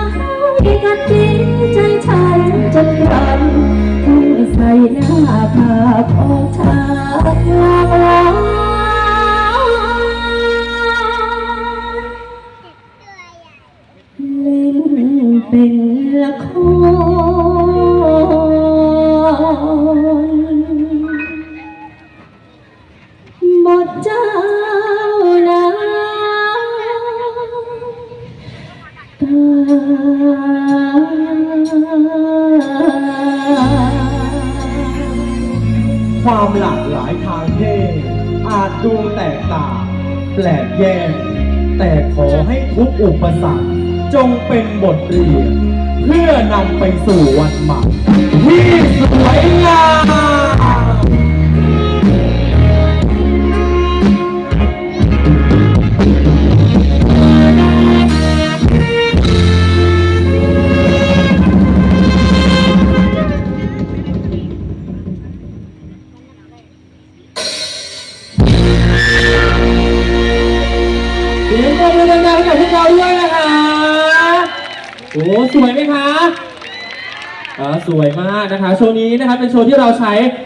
าให้กัดกินใจฉันจนกรันทุ่งใส่หน้าผากของชา เป็นละครบทเจ้านาตา ความหลากหลายทางเพศอาจดูแตกต่าง แปลกแยก แต่ขอให้ทุกอุปสรรค จงเป็นบทเรียน เพื่อนำไปสู่วันใหม่ที่สวยงามเสียงปรบมือดังๆให้กับพวกเราด้วยนะคะ โอ้สวยไหมคะอ่าสวยมากนะคะ โชว์นี้นะคะเป็นโชว์ที่เราใช้